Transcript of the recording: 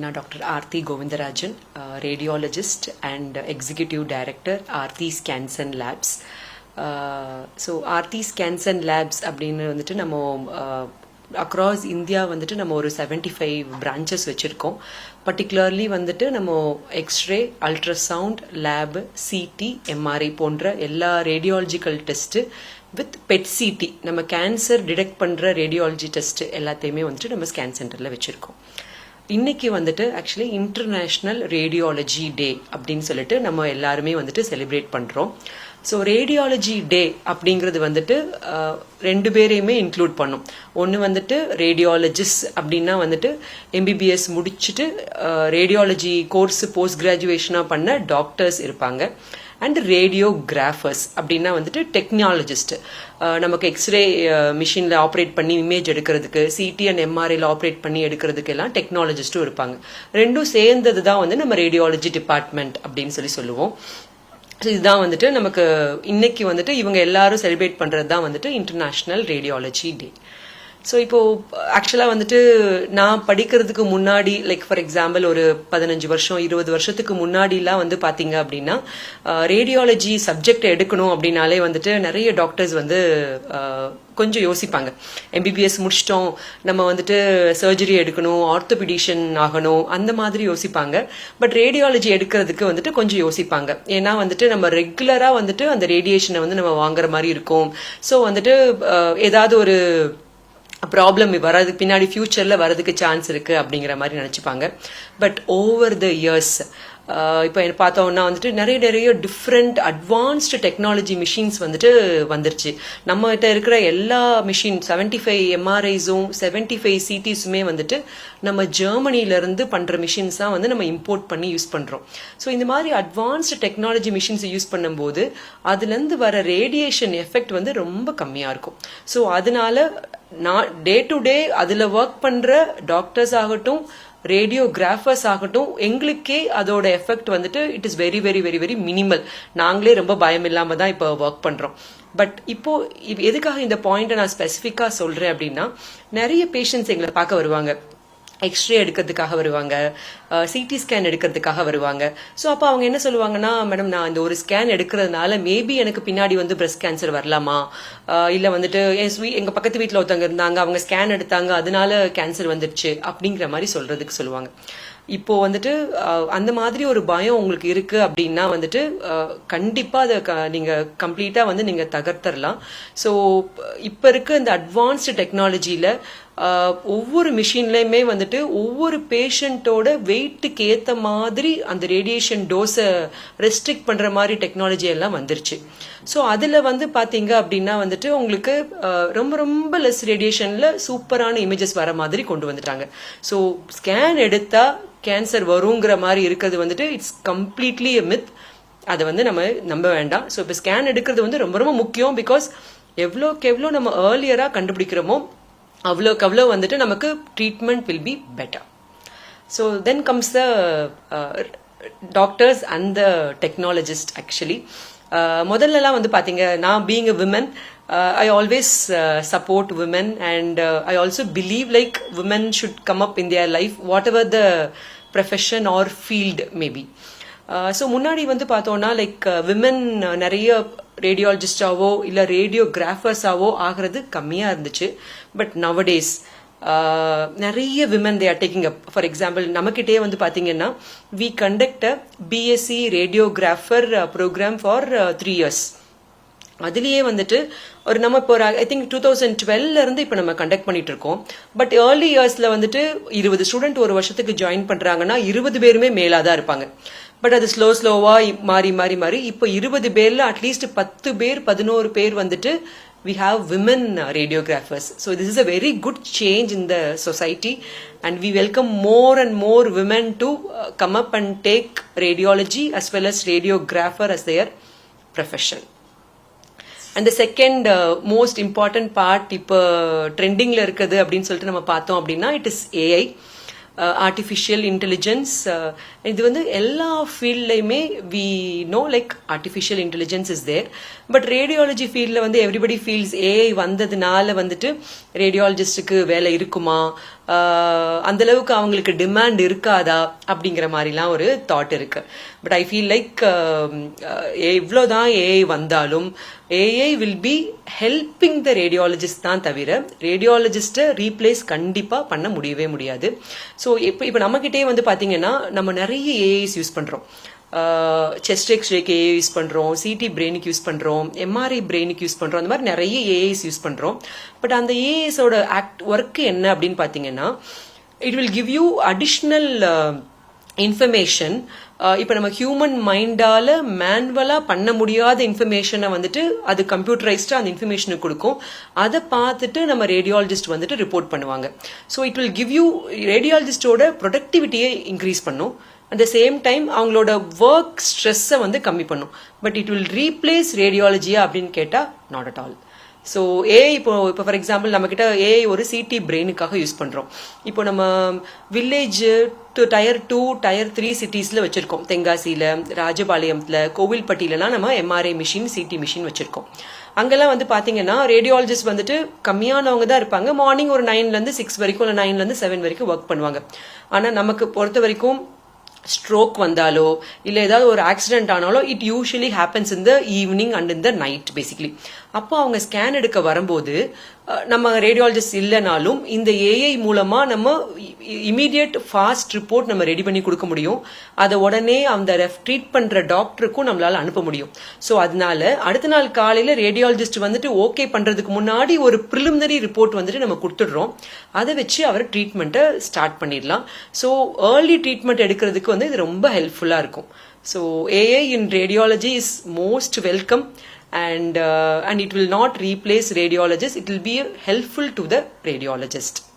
நான் doctor Aarthi Govindarajan radiologist and executive director Aarthi scans and labs so Aarthi scans and labs அப்படின்னு வந்துட்டு நம்ம across India வந்துட்டு நம்ம ஒரு செவன்டி ஃபைவ் பிரான்ச்சஸ் வச்சுருக்கோம். பர்டிகுலர்லி வந்துட்டு நம்ம x-ray ultrasound lab CT MRI போன்ற எல்லா radiological test with PET CT நம்ம கேன்சர் டிடெக்ட் பண்ணுற ரேடியாலஜி டெஸ்ட் எல்லாத்தையுமே வந்துட்டு நம்ம ஸ்கேன் சென்டரில் வச்சுருக்கோம். இன்னைக்கு வந்துட்டு ஆக்சுவலி இன்டர்நேஷ்னல் ரேடியாலஜி டே அப்படின்னு சொல்லிட்டு நம்ம எல்லாருமே வந்துட்டு செலிப்ரேட் பண்ணுறோம் ஸோ ரேடியாலஜி டே அப்படிங்கிறது வந்துட்டு ரெண்டு பேரையுமே இன்க்ளூட் பண்ணும். ஒன்று வந்துட்டு ரேடியாலஜிஸ்ட் அப்படின்னா வந்துட்டு எம்பிபிஎஸ் முடிச்சுட்டு ரேடியாலஜி கோர்ஸ் போஸ்ட் கிராஜுவேஷனாக பண்ண டாக்டர்ஸ் இருப்பாங்க. அண்ட் ரேடியோகிராஃபர்ஸ் அப்படின்னா வந்துட்டு டெக்னாலஜிஸ்ட் நமக்கு எக்ஸ்ரே மிஷினில் ஆப்ரேட் பண்ணி இமேஜ் எடுக்கிறதுக்கு சிடி அண்ட் எம்ஆர்ஐயில் ஆப்ரேட் பண்ணி எடுக்கிறதுக்கு எல்லாம் டெக்னாலஜிஸ்ட்டும் இருப்பாங்க. ரெண்டும் சேர்ந்தது தான் வந்து நம்ம ரேடியாலஜி டிபார்ட்மெண்ட் அப்படின்னு சொல்லி சொல்லுவோம். ஸோ இதுதான் வந்துட்டு நமக்கு இன்னைக்கு வந்துட்டு இவங்க எல்லாரும் செலிப்ரேட் பண்ணுறது தான் வந்துட்டு இன்டர்நேஷ்னல் ரேடியாலஜி டே ஸோ இப்போ ஆக்சுவலாக வந்துட்டு நான் படிக்கிறதுக்கு முன்னாடி லைக் ஃபார் எக்ஸாம்பிள் ஒரு பதினஞ்சு வருஷம் இருபது வருஷத்துக்கு முன்னாடிலாம் வந்து பார்த்தீங்க அப்படின்னா ரேடியாலஜி சப்ஜெக்ட் எடுக்கணும் அப்படின்னாலே வந்துட்டு நிறைய டாக்டர்ஸ் வந்து கொஞ்சம் யோசிப்பாங்க. எம்பிபிஎஸ் முடிச்சிட்டோம் நம்ம வந்துட்டு சர்ஜரி எடுக்கணும் ஆர்த்தோபிடிஷியன் ஆகணும் அந்த மாதிரி யோசிப்பாங்க. பட் ரேடியாலஜி எடுக்கிறதுக்கு வந்துட்டு கொஞ்சம் யோசிப்பாங்க. ஏன்னா வந்துட்டு நம்ம ரெகுலராக வந்துட்டு அந்த ரேடியேஷனை வந்து நம்ம வாங்குற மாதிரி இருக்கும். ஸோ வந்துட்டு ஏதாவது ஒரு ப்ராப்ளம் வர்றதுக்கு பின்னாடி ஃப்யூச்சரில் வரதுக்கு சான்ஸ் இருக்குது அப்படிங்கிற மாதிரி நினச்சிப்பாங்க. பட் ஓவர் த இயர்ஸ் இப்போ பார்த்தோம்னா வந்துட்டு நிறைய நிறைய டிஃப்ரெண்ட் அட்வான்ஸ்டு டெக்னாலஜி மிஷின்ஸ் வந்துட்டு வந்துருச்சு. நம்மகிட்ட இருக்கிற எல்லா மிஷின் செவன்டி ஃபைவ் எம்ஆர்ஐஸும் செவன்டி ஃபைவ் சிடிஸுமே வந்துட்டு நம்ம ஜெர்மனிலேருந்து பண்ணுற மிஷின்ஸ் தான் வந்து நம்ம இம்போர்ட் பண்ணி யூஸ் பண்ணுறோம் ஸோ இந்த மாதிரி அட்வான்ஸ்டு டெக்னாலஜி மிஷின்ஸ் யூஸ் பண்ணும்போது அதுலேருந்து வர ரேடியேஷன் எஃபெக்ட் வந்து ரொம்ப கம்மியாக இருக்கும். ஸோ அதனால நான் டே டு டே அதில் ஒர்க் பண்ணுற டாக்டர்ஸ் ஆகட்டும் ரேடியோகிராஃபர்ஸ் ஆகட்டும் எங்களுக்கே அதோட எஃபெக்ட் வந்துட்டு it is very very very very minimal நாங்களே ரொம்ப பயம் இல்லாமல் தான் இப்போ ஒர்க் பண்ணுறோம் பட் இப்போ எதுக்காக இந்த பாயிண்ட்டை நான் ஸ்பெசிஃபிக்காக சொல்கிறேன் அப்படின்னா நிறைய பேஷண்ட்ஸ் எங்களை பார்க்க வருவாங்க. எக்ஸ்ரே எடுக்கிறதுக்காக வருவாங்க. சிடி ஸ்கேன் எடுக்கிறதுக்காக வருவாங்க. ஸோ அப்போ அவங்க என்ன சொல்லுவாங்கன்னா மேடம் நான் இந்த ஒரு ஸ்கேன் எடுக்கிறதுனால மேபி எனக்கு பின்னாடி வந்து பிரஸ்ட் கேன்சர் வரலாமா? இல்லை வந்துட்டு என் ஸ்வீ எங்கள் பக்கத்து வீட்டில் ஒருத்தவங்க இருந்தாங்க அவங்க ஸ்கேன் எடுத்தாங்க அதனால கேன்சர் வந்துடுச்சு. அப்படிங்கிற மாதிரி சொல்றதுக்கு சொல்லுவாங்க. இப்போ வந்துட்டு அந்த மாதிரி ஒரு பயம் உங்களுக்கு இருக்கு அப்படின்னா வந்துட்டு கண்டிப்பா அதை க- நீங்க கம்ப்ளீட்டா வந்து நீங்க தகர்த்தரலாம். ஸோ இப்ப இருக்க இந்த அட்வான்ஸ்டு டெக்னாலஜியில ஒவ்வொரு மிஷின்லேயுமே வந்துட்டு ஒவ்வொரு பேஷண்ட்டோட வெயிட்டுக்கு ஏற்ற மாதிரி அந்த ரேடியேஷன் டோஸை ரெஸ்ட்ரிக்ட் பண்ணுற மாதிரி டெக்னாலஜி எல்லாம் வந்துருச்சு. ஸோ அதில் வந்து பார்த்தீங்க அப்படின்னா வந்துட்டு உங்களுக்கு ரொம்ப ரொம்ப லெஸ் ரேடியேஷனில் சூப்பரான இமேஜஸ் வர மாதிரி கொண்டு வந்துட்டாங்க. ஸோ ஸ்கேன் எடுத்தால் கேன்சர் வருங்கிற மாதிரி இருக்கிறது வந்துட்டு இட்ஸ் கம்ப்ளீட்லி எ மித் அதை வந்து நம்ம நம்ப வேண்டாம். ஸோ இப்போ ஸ்கேன் எடுக்கிறது வந்து ரொம்ப ரொம்ப முக்கியம் பிகாஸ் எவ்வளோக்கு எவ்வளோ நம்ம ஏர்லியராக கண்டுபிடிக்கிறோமோ அவ்வளோக்கு அவ்வளோ வந்துட்டு நமக்கு treatment will be better so then comes the doctors and the technologist actually முதல்லலாம் வந்து பார்த்தீங்க நான் being a women I always support women and I also believe like women should come up in their life whatever the profession or field maybe so முன்னாடி வந்து பார்த்தோம்னா like women நிறைய ரேடியாலஜிஸ்டாவோ இல்லை ரேடியோகிராஃபர்ஸாவோ ஆகிறது கம்மியாக இருந்துச்சு. பட் நவடேஸ் நிறைய women they are taking up for example நமக்கிட்டே வந்து பார்த்தீங்கன்னா we conduct BSc radiographer program for three years அதுலேயே வந்துட்டு ஒரு நம்ம இப்போ ஒரு ஐ திங்க் டூ தௌசண்ட் டுவெல்ல இருந்து இப்போ நம்ம கண்டக்ட் பண்ணிட்டு இருக்கோம் பட் ஏர்லி இயர்ஸ்ல வந்துட்டு இருபது ஸ்டூடெண்ட் ஒரு வருஷத்துக்கு ஜாயின் பண்றாங்கன்னா இருபது பேருமே மேலாக தான் இருப்பாங்க. பட் அது ஸ்லோ ஸ்லோவா மாறி மாறி மாறி. இப்போ இருபது பேர்ல அட்லீஸ்ட் பத்து பேர் பதினோரு பேர் வந்துட்டு we have women radiographers radiographers. So this is a very good change in the society. And we welcome more and more women to uh, come up and take radiology as well as radiographer as their profession. And the second most important part இப்போ ட்ரெண்டிங்கில் இருக்குது அப்படின்னு சொல்லிட்டு நம்ம பார்த்தோம் அப்படின்னா it is AI artificial intelligence இது வந்து எல்லா ஃபீல்ட்லையுமே we know like artificial intelligence is there but radiology ஃபீல்டில் வந்து எவ்ரிபடி ஃபீல்ஸ் ஏஐ வந்ததுனால வந்துட்டு ரேடியாலஜிஸ்டுக்கு வேலை இருக்குமா? அந்த அளவுக்கு அவங்களுக்கு டிமாண்ட் இருக்காதா அப்படிங்கிற மாதிரிலாம் ஒரு தாட் இருக்கு. பட் ஐ ஃபீல் லைக் எவ்வளோதான் ஏஐ வந்தாலும் AI will be helping the radiologist தான் தவிர ரேடியாலஜிஸ்ட்டை ரீப்ளேஸ் கண்டிப்பாக பண்ண முடியவே முடியாது. ஸோ இப்போ இப்போ நம்மக்கிட்டே வந்து பார்த்தீங்கன்னா நம்ம நிறைய ஏஐஸ் யூஸ் பண்ணுறோம் செஸ்ட் எக்ஸ்ரேக்கு ஏஐ யூஸ் பண்ணுறோம் சிடி பிரெயினுக்கு யூஸ் பண்ணுறோம் எம்ஆர்ஐ பிரெயினுக்கு யூஸ் பண்ணுறோம் அந்த மாதிரி நிறைய ஏஐஸ் யூஸ் பண்ணுறோம் பட் அந்த ஏஐஸோட ஆக்ட் ஒர்க் என்ன அப்படின்னு பார்த்தீங்கன்னா it will give you additional information இப்போ நம்ம ஹியூமன் மைண்டால மேனுவலாக பண்ண முடியாத இன்ஃபர்மேஷனை வந்துட்டு அது கம்ப்யூட்டரைஸ்டாக அந்த இன்ஃபர்மேஷனுக்கு கொடுக்கும். அதை பார்த்துட்டு நம்ம ரேடியாலஜிஸ்ட் வந்துட்டு ரிப்போர்ட் பண்ணுவாங்க. So it will give you ரேடியாலஜிஸ்டோட ப்ரொடக்டிவிட்டியை இன்க்ரீஸ் பண்ணும். அட் த சேம் டைம் அவங்களோட ஒர்க் ஸ்ட்ரெஸ்ஸை வந்து கம்மி பண்ணும். பட் இட் வில் ரீப்ளேஸ் ரேடியாலஜியா அப்படின்னு கேட்டால் not at all so AI இப்போ இப்போ ஃபார் எக்ஸாம்பிள் நம்மக்கிட்ட ஏஐ ஒரு சிடி பிரெயினுக்காக யூஸ் பண்ணுறோம் இப்போ நம்ம village to tier two tier three சிட்டிஸில் வச்சுருக்கோம். தென்காசியில் ராஜபாளையத்தில் கோவில்பட்டியிலலாம் நம்ம எம்ஆர்ஐ மிஷின் சிடி மிஷின் வச்சுருக்கோம். அங்கெல்லாம் வந்து பார்த்தீங்கன்னா ரேடியாலஜிஸ்ட் வந்துட்டு கம்மியானவங்க தான் இருப்பாங்க. மார்னிங் ஒரு நைன்லேருந்து சிக்ஸ் வரைக்கும் இல்லை நைன்லேருந்து செவன் வரைக்கும் ஒர்க் பண்ணுவாங்க. ஆனால் நமக்கு பொறுத்த வரைக்கும் ஸ்ட்ரோக் வந்தாலோ இல்லை ஏதாவது ஒரு accident ஆனாலோ it usually happens in evening and in the night basically அப்போ அவங்க ஸ்கேன் எடுக்க வரும்போது நம்ம ரேடியாலஜிஸ்ட் இல்லைனாலும் இந்த ஏஐ மூலமா நம்ம இமீடியட் ஃபாஸ்ட் ரிப்போர்ட் நம்ம ரெடி பண்ணி கொடுக்க முடியும். அதை உடனே அந்த ரெஃப் ட்ரீட் பண்ற டாக்டருக்கும் நம்மளால அனுப்ப முடியும். ஸோ அதனால அடுத்த நாள் காலையில ரேடியாலஜிஸ்ட் வந்துட்டு ஓகே பண்றதுக்கு முன்னாடி ஒரு ப்ரிலிமினரி ரிப்போர்ட் வந்துட்டு நம்ம கொடுத்துடுறோம். அதை வச்சு அவர் ட்ரீட்மெண்ட்டை ஸ்டார்ட் பண்ணிடலாம். ஸோ ஏர்லி ட்ரீட்மெண்ட் எடுக்கிறதுக்கு வந்து இது ரொம்ப ஹெல்ப்ஃபுல்லா இருக்கும். So AI in radiology is most welcome and uh, and it will not replace radiologists it will be helpful to the radiologist